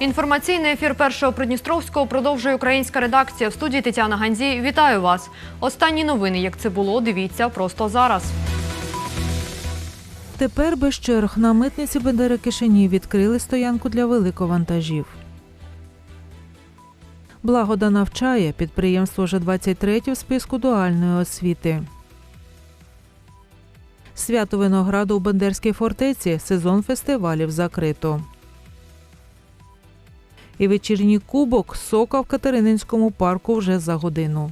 Інформаційний ефір першого Придністровського продовжує українська редакція. В студії Тетяна Ганзій. Вітаю вас. Останні новини, як це було, дивіться просто зараз. Тепер без черг на митниці Бендери Кишині відкрили стоянку для великовантажів. Благода навчає підприємство вже 23 в списку дуальної освіти. Свято винограду у Бендерській фортеці сезон фестивалів закрито. І вечірній кубок сока в Катерининському парку вже за годину.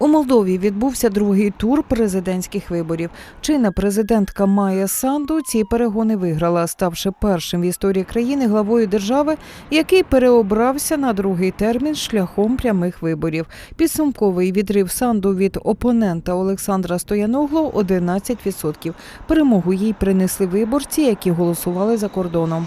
У Молдові відбувся другий тур президентських виборів. Чинна президентка Майя Санду ці перегони виграла, ставши першим в історії країни главою держави, який переобрався на другий термін шляхом прямих виборів. Підсумковий відрив Санду від опонента Олександра Стояногло 11%. Перемогу їй принесли виборці, які голосували за кордоном.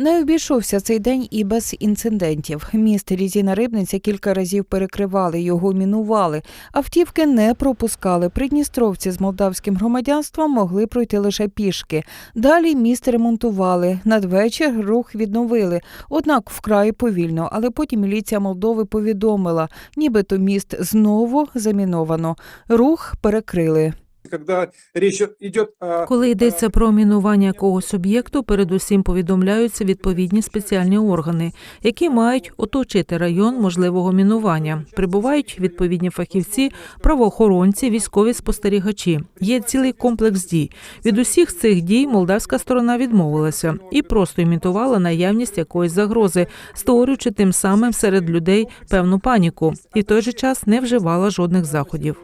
Не обійшовся цей день і без інцидентів. Міст Різіна Рибниця кілька разів перекривали, його мінували. Автівки не пропускали. Придністровці з молдавським громадянством могли пройти лише пішки. Далі міст ремонтували. Надвечір рух відновили. Однак вкрай повільно. Але потім міліція Молдови повідомила, нібито міст знову заміновано. Рух перекрили. Когда речь идет. Коли йдеться про мінування якогось об'єкту, передусім повідомляються відповідні спеціальні органи, які мають оточити район можливого мінування. Прибувають відповідні фахівці, правоохоронці, військові спостерігачі. Є цілий комплекс дій. Від усіх цих дій молдавська сторона відмовилася і просто імітувала наявність якоїсь загрози, створюючи тим самим серед людей певну паніку, і в той же час не вживала жодних заходів.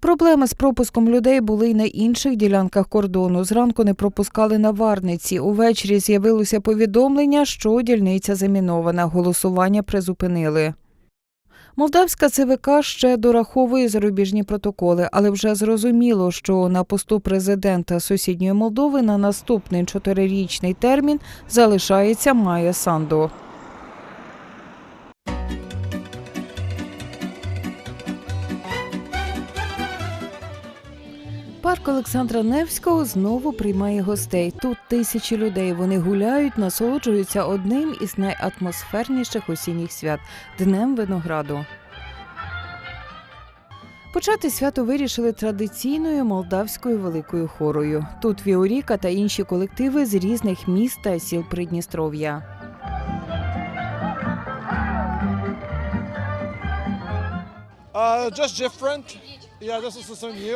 Проблеми з пропуском людей були й на інших ділянках кордону. Зранку не пропускали на Варниці. Увечері з'явилося повідомлення, що дільниця замінована. Голосування призупинили. Молдавська ЦВК ще дораховує зарубіжні протоколи, але вже зрозуміло, що на посту президента сусідньої Молдови на наступний чотирирічний термін залишається Майя Санду. Парк Олександра Невського знову приймає гостей. Тут тисячі людей. Вони гуляють, насолоджуються одним із найатмосферніших осінніх свят днем винограду. Почати свято вирішили традиційною молдавською великою хорою. Тут Віоріка та інші колективи з різних міст та сіл Придністров'я. Uh, just different.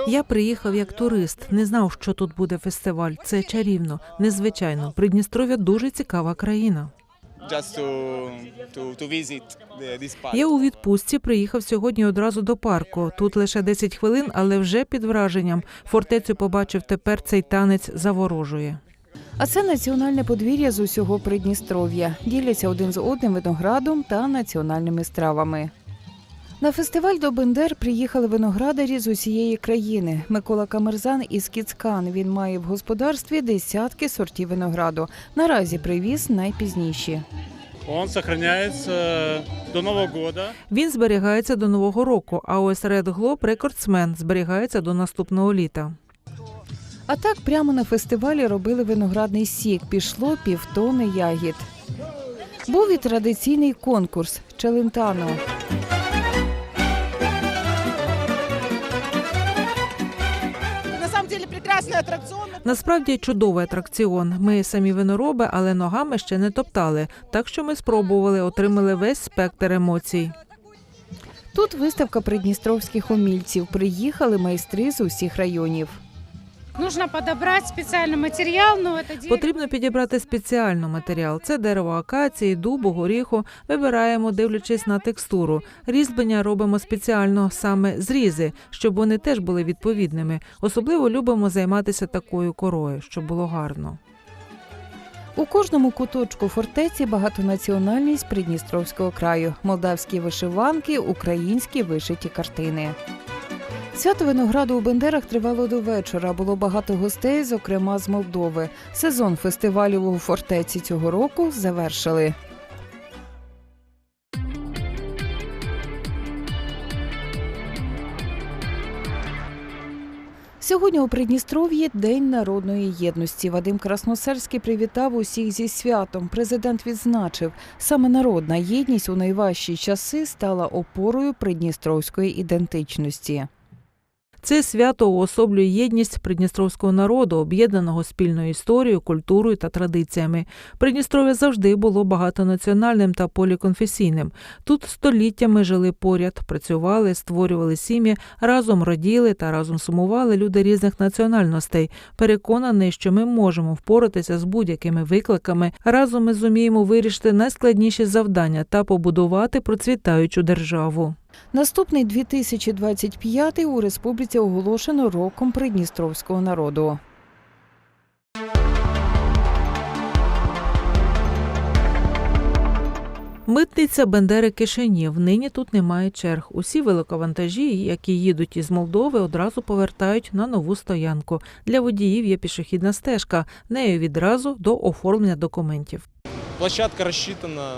Я приїхав як турист, не знав, що тут буде фестиваль. Це чарівно, незвичайно. Придністров'я дуже цікава країна. park. Я у відпустці приїхав сьогодні одразу до парку. Тут лише 10 хвилин, але вже під враженням. Фортецю побачив тепер цей танець заворожує. А це національне подвір'я з усього Придністров'я. Діляться один з одним виноградом та національними стравами. На фестиваль до Бендер приїхали виноградарі з усієї країни. Микола Камерзан із Кіцкан. Він має в господарстві десятки сортів винограду. Наразі привіз найпізніші. Он сохраняется до Нового года. Він зберігається до нового року. А ось Red Globe рекордсмен зберігається до наступного літа. А так прямо на фестивалі робили виноградний сік. Пішло півтони ягід. Був і традиційний конкурс Челентано. Самом атракціон. Насправді чудовий атракціон. Ми самі винороби, але ногами ще не топтали. Так що ми спробували, отримали весь спектр емоцій. Тут виставка придністровських умільців. Приїхали майстри з усіх районів. Нужно подобрать специальный материал, но это дерево Потрібно підібрати спеціально матеріал. Це дерево акації, дубу, горіху. Вибираємо, дивлячись на текстуру. Різьблення робимо спеціально саме зрізи, щоб вони теж були відповідними. Особливо любимо займатися такою корою, щоб було гарно. У кожному куточку фортеці багатонаціональність Придністровського краю, молдавські вишиванки, українські вишиті картини. Свято винограду у Бендерах тривало до вечора. Було багато гостей, зокрема з Молдови. Сезон фестивалів у фортеці цього року завершили. Сьогодні у Придністров'ї День народної єдності. Вадим Красносельський привітав усіх зі святом. Президент відзначив, саме народна єдність у найважчі часи стала опорою придністровської ідентичності. Це свято уособлює єдність придністровського народу, об'єднаного спільною історією, культурою та традиціями. Придністров'я завжди було багатонаціональним та поліконфесійним. Тут століттями жили поряд, працювали, створювали сім'ї, разом раділи та разом сумували люди різних національностей. Переконаний, що ми можемо впоратися з будь-якими викликами. Разом ми зуміємо вирішити найскладніші завдання та побудувати процвітаючу державу. Наступний 2025 у республіці оголошено роком придністровського народу. Митниця Бендери Кишинів. Нині тут немає черг. Усі великовантажі, які їдуть із Молдови, одразу повертають на нову стоянку. Для водіїв є пішохідна стежка. Нею відразу до оформлення документів. Площадка рассчитана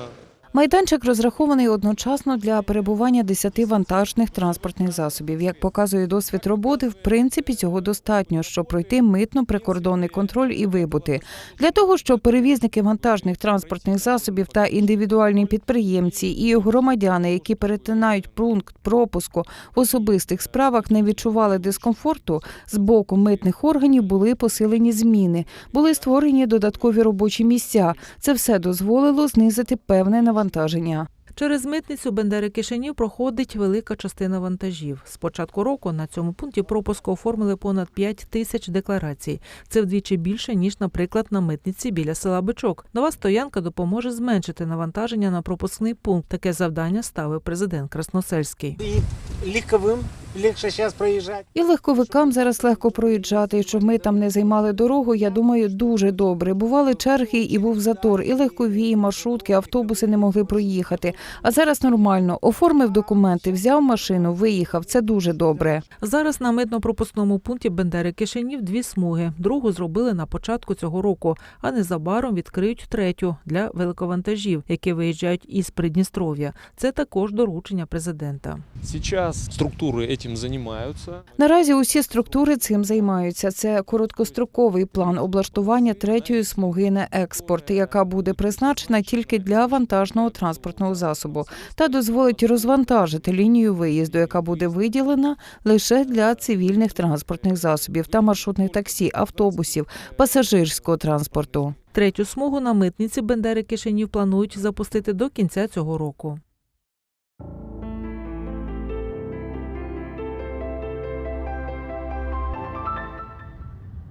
Майданчик розрахований одночасно для перебування 10 вантажних транспортних засобів. Як показує досвід роботи, в принципі цього достатньо, щоб пройти митно-прикордонний контроль і вибути. Для того, щоб перевізники вантажних транспортних засобів та індивідуальні підприємці і громадяни, які перетинають пункт пропуску в особистих справах, не відчували дискомфорту, з боку митних органів були посилені зміни, були створені додаткові робочі місця. Це все дозволило знизити певне навантаження. kontořiņā. Через митницю Бендери Кишинів проходить велика частина вантажів. З початку року на цьому пункті пропуску оформили понад 5 тисяч декларацій. Це вдвічі більше ніж, наприклад, на митниці біля села Бичок. Нова стоянка допоможе зменшити навантаження на пропускний пункт. Таке завдання ставив президент Красносельський. і легковим легше зараз проїжджати. І легковикам зараз легко проїжджати, і щоб ми там не займали дорогу. Я думаю, дуже добре. Бували черги і був затор, і легкові, і маршрутки, автобуси не могли проїхати. А зараз нормально. Оформив документи, взяв машину, виїхав. Це дуже добре. Зараз на митно-пропускному пункті Бендери Кишинів дві смуги. Другу зробили на початку цього року, а незабаром відкриють третю для великовантажів, які виїжджають із Придністров'я. Це також доручення президента. Сейчас структуры этим занимаются. Наразі усі структури цим займаються. Це короткостроковий план облаштування третьої смуги на експорт, яка буде призначена тільки для вантажного транспортного засобу, та дозволить розвантажити лінію виїзду, яка буде виділена лише для цивільних транспортних засобів та маршрутних таксі, автобусів, пасажирського транспорту. Третю смугу на митниці Бендери Кишинів планують запустити до кінця цього року.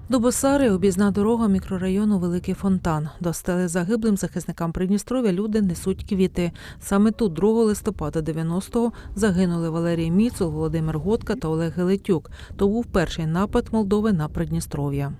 До Босари об'їзна дорога мікрорайону Великий Фонтан. До стели загиблим захисникам Придністров'я люди несуть квіти. Саме тут 2 листопада 90-го загинули Валерій Міцул, Володимир Готка та Олег Гелетюк. То був перший напад Молдови на Придністров'я.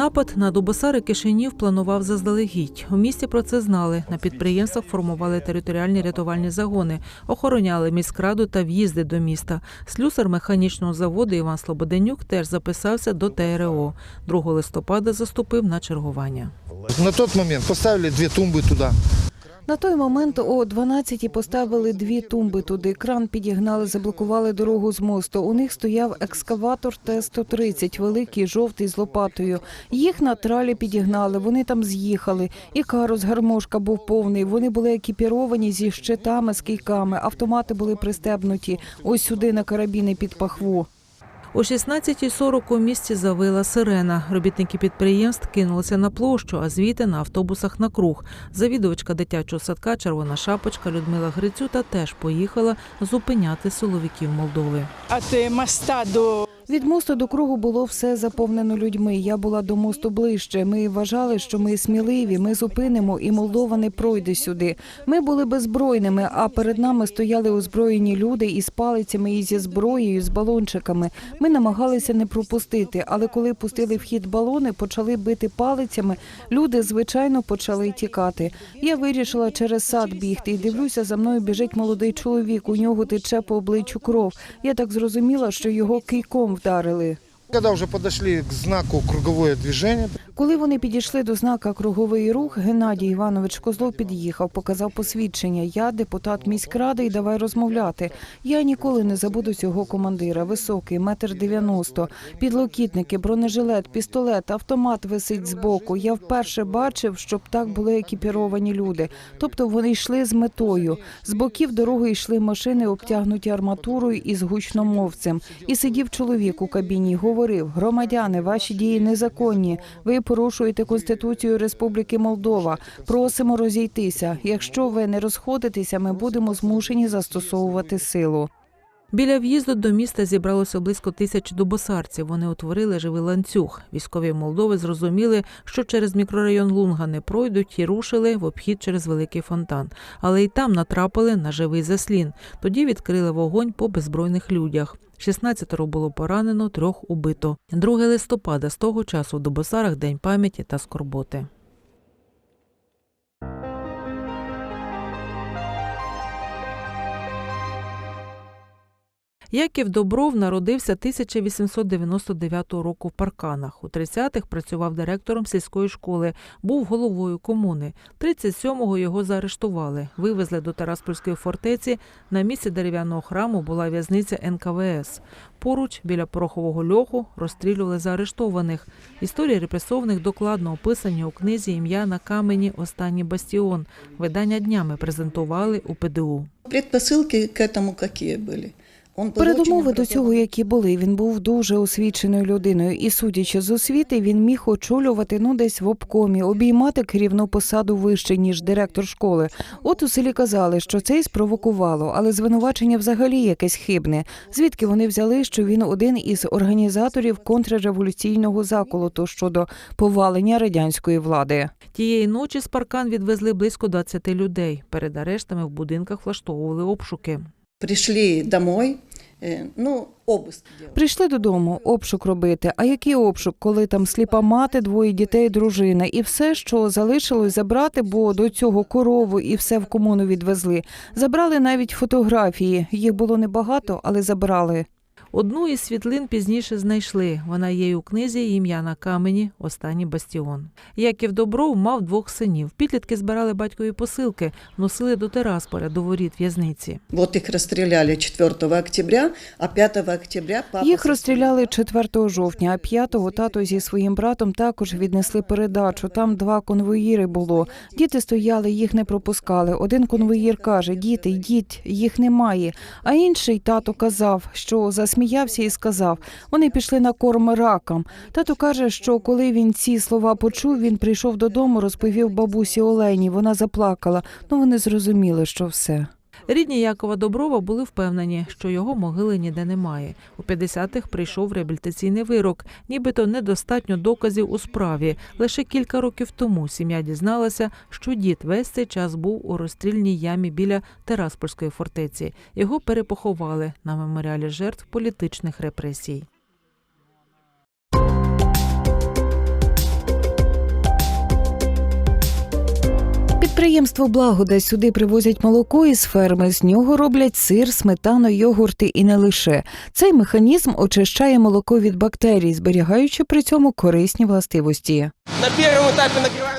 Напад на Дубосари Кишинів планував заздалегідь. У місті про це знали. На підприємствах формували територіальні рятувальні загони, охороняли міськраду та в'їзди до міста. Слюсар механічного заводу Іван Слободенюк теж записався до ТРО. 2 листопада заступив на чергування. На той момент поставили дві тумби туда. На той момент о 12-й поставили дві тумби туди. Кран підігнали, заблокували дорогу з мосту. У них стояв екскаватор Т-130, великий, жовтий з лопатою. Їх на тралі підігнали, вони там з'їхали. І карус гармошка був повний. Вони були екіпіровані зі щитами, з кийками. Автомати були пристебнуті ось сюди на карабіни під пахву. О 16.40 у місті завила сирена. Робітники підприємств кинулися на площу, а звідти на автобусах на круг. Завідувачка дитячого садка Червона шапочка Людмила Грицюта теж поїхала зупиняти силовиків Молдови. От моста до Від мосту до кругу було все заповнено людьми. Я була до мосту ближче. Ми вважали, що ми сміливі, ми зупинимо, і Молдова не пройде сюди. Ми були беззбройними, а перед нами стояли озброєні люди із палицями, і зі зброєю, з балончиками. Ми намагалися не пропустити, але коли пустили в хід балони, почали бити палицями. Люди, звичайно, почали тікати. Я вирішила через сад бігти і дивлюся, за мною біжить молодий чоловік. У нього тече по обличчю кров. Я так зрозуміла, що його кийком вдарили. Когда уже подошли к знаку круговое движение, Коли вони підійшли до знака круговий рух, Геннадій Іванович Козлов під'їхав, показав посвідчення. Я депутат міськради і давай розмовляти. Я ніколи не забуду цього командира. Високий, метр дев'яносто, підлокітники, бронежилет, пістолет, автомат висить збоку. Я вперше бачив, щоб так були екіпіровані люди. Тобто вони йшли з метою. З боків дороги йшли машини, обтягнуті арматурою і з гучномовцем. І сидів чоловік у кабіні, й говорив: громадяни, ваші дії незаконні. Ви порушуєте Конституцію Республіки Молдова. Просимо розійтися. Якщо ви не розходитеся, ми будемо змушені застосовувати силу. Біля в'їзду до міста зібралося близько тисяч дубосарців. Вони утворили живий ланцюг. Військові Молдови зрозуміли, що через мікрорайон Лунга не пройдуть і рушили в обхід через великий фонтан. Але й там натрапили на живий заслін. Тоді відкрили вогонь по беззбройних людях. 16 було поранено, трьох убито. 2 листопада з того часу в Дубосарах день пам'яті та скорботи. Яків Добров народився 1899 року в Парканах. У 30-х працював директором сільської школи, був головою комуни. 37-го його заарештували, вивезли до Тараспольської фортеці. На місці дерев'яного храму була в'язниця НКВС. Поруч, біля порохового льоху, розстрілювали заарештованих. Історії репресованих докладно описані у книзі Ім'я на камені Останній бастіон. Видання днями презентували у ПДУ. Предпосылки к этому какие были? Передумови до цього, які були, він був дуже освіченою людиною, і судячи з освіти, він міг очолювати ну десь в обкомі, обіймати керівну посаду вище ніж директор школи. От у селі казали, що це й спровокувало, але звинувачення взагалі якесь хибне. Звідки вони взяли, що він один із організаторів контрреволюційного заколоту щодо повалення радянської влади. Тієї ночі з паркан відвезли близько 20 людей. Перед арештами в будинках влаштовували обшуки. Пришли домой, э, ну, обыск. Прийшли додому обшук робити. А який обшук, коли там сліпа мати, двоє дітей, дружина, і все, що залишилось забрати, бо до цього корову і все в комуну відвезли. Забрали навіть фотографії. Їх було небагато, але забрали. Одну із світлин пізніше знайшли. Вона є у книзі Ім'я на камені Останній бастіон. Яків Добров мав двох синів. Підлітки збирали батькові посилки, носили до Терасполя, до воріт в'язниці. Вот их расстреляли 4 октября, а 5 октября папа... Їх розстріляли 4 жовтня, а 5-го тато зі своїм братом також віднесли передачу. Там два конвоїри було. Діти стояли, їх не пропускали. Один конвоїр каже: Діти, йдіть, їх немає. А інший тато казав, що засміявся і сказав: вони пішли на корм ракам. Тато каже, що коли він ці слова почув, він прийшов додому, розповів бабусі Олені. Вона заплакала. Ну вони зрозуміли, що все. Рідні Якова Доброва були впевнені, що його могили ніде немає. У 50-х прийшов реабілітаційний вирок, нібито недостатньо доказів у справі. Лише кілька років тому сім'я дізналася, що дід весь цей час був у розстрільній ямі біля Тераспольської фортеці. Його перепоховали на меморіалі жертв політичних репресій. Підприємство Благода сюди привозять молоко із ферми. З нього роблять сир, сметану, йогурти і не лише. Цей механізм очищає молоко від бактерій, зберігаючи при цьому корисні властивості.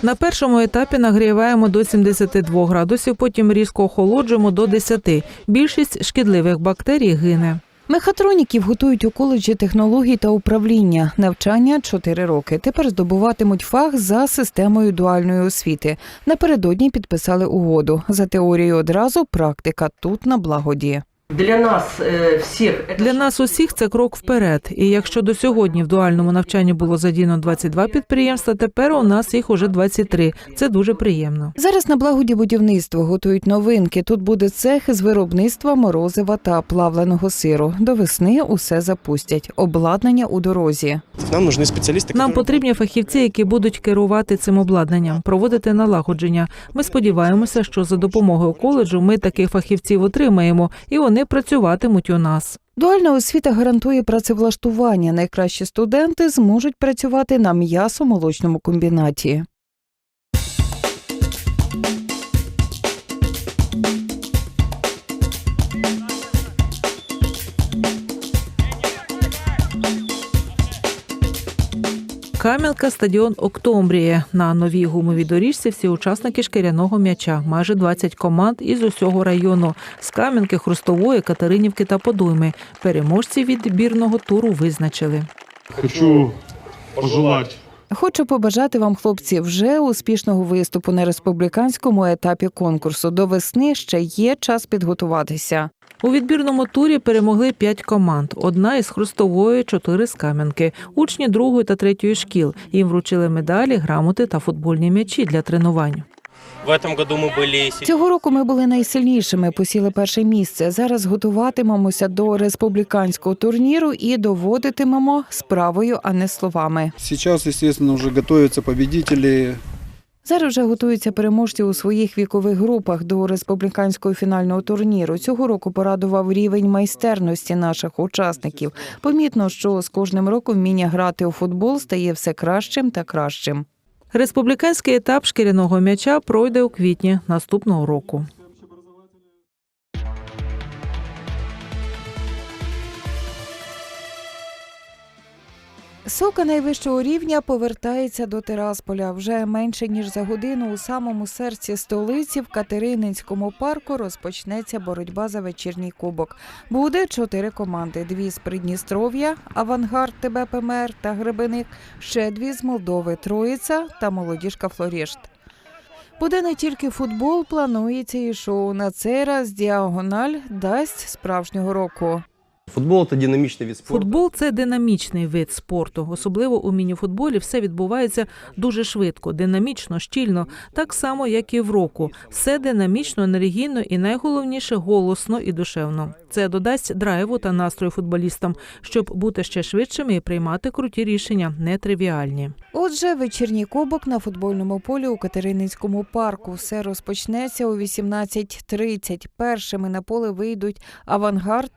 На першому етапі нагріваємо до 72 градусів, потім різко охолоджуємо до 10. Більшість шкідливих бактерій гине. Мехатроніків готують у коледжі технологій та управління. Навчання 4 роки. Тепер здобуватимуть фах за системою дуальної освіти. Напередодні підписали угоду. За теорією одразу практика тут на благоді. Для нас э, всех это Для нас усіх це крок вперед. І якщо до сьогодні в дуальному навчанні було задіяно 22 підприємства, тепер у нас їх уже 23. Це дуже приємно. Зараз на благоді будівництво готують новинки. Тут буде цех з виробництва морозива та плавленого сиру. До весни усе запустять. Обладнання у дорозі. Нам нужны специалисты, Нам потрібні фахівці, які будуть керувати цим обладнанням, проводити налагодження. Ми сподіваємося, що за допомогою коледжу ми таких фахівців отримаємо, і вони працюватимуть у нас. Дуальна освіта гарантує працевлаштування. Найкращі студенти зможуть працювати на м'ясо-молочному комбінаті. Кам'янка стадіон Октомбрія. На новій гумовій доріжці всі учасники шкіряного м'яча, майже 20 команд із усього району з Кам'янки, Хрустової, Катеринівки та Подойми. Переможці відбірного туру визначили. Хочу пожелать Хочу побажати вам, хлопці, вже успішного виступу на республіканському етапі конкурсу. До весни ще є час підготуватися. У відбірному турі перемогли п'ять команд: одна із Хрустової, чотири з Кам'янки, учні другої та третьої шкіл. Їм вручили медалі, грамоти та футбольні м'ячі для тренувань. В этом году мы были Цього року ми були найсильнішими, посіли перше місце. Зараз готуватимемося до республіканського турніру і доводитимемо справою, а не словами. Сейчас, естественно, уже готовятся победители. Зараз вже готуються переможці у своїх вікових групах до республіканського фінального турніру. Цього року порадував рівень майстерності наших учасників. Помітно, що з кожним роком вміння грати у футбол стає все кращим та кращим. Республіканський етап шкіряного м'яча пройде у квітні наступного року. Сока найвищого рівня повертається до Тирасполя. Вже менше ніж за годину у самому серці столиці в Катерининському парку розпочнеться боротьба за вечірній кубок. Буде чотири команди: дві з Придністров'я, Авангард, ТБПМР та Гребеник, ще дві з Молдови, Троїця та Молодіжка Флорішт. Буде не тільки футбол, планується і шоу. На цей раз діагональ дасть справжнього року. Футбол это динамичный вид спорта. Футбол це динамічний вид спорту. Особливо у мініфутболі все відбувається дуже швидко, динамічно, щільно, так само, як і в року. Все динамічно, енергійно і найголовніше голосно і душевно. Це додасть драйву та настрою футболістам, щоб бути ще швидшими і приймати круті рішення, нетривіальні. Отже, вечірній кубок на футбольному полі у Катерининському парку. Все розпочнеться о 18.30. Першими на поле вийдуть Авангард,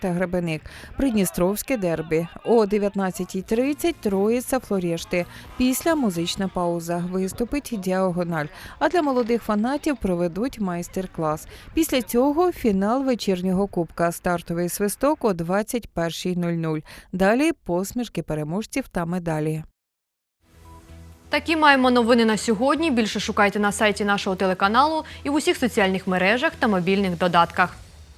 Та Гребеник. Придністровське дербі. О 19.30 Троїця Флорєшти. Після музична пауза. Виступить діагональ. А для молодих фанатів проведуть майстер-клас. Після цього фінал вечірнього кубка. Стартовий свисток о 21.00. Далі посмішки переможців та медалі. Такі маємо новини на сьогодні. Більше шукайте на сайті нашого телеканалу і в усіх соціальних мережах та мобільних додатках.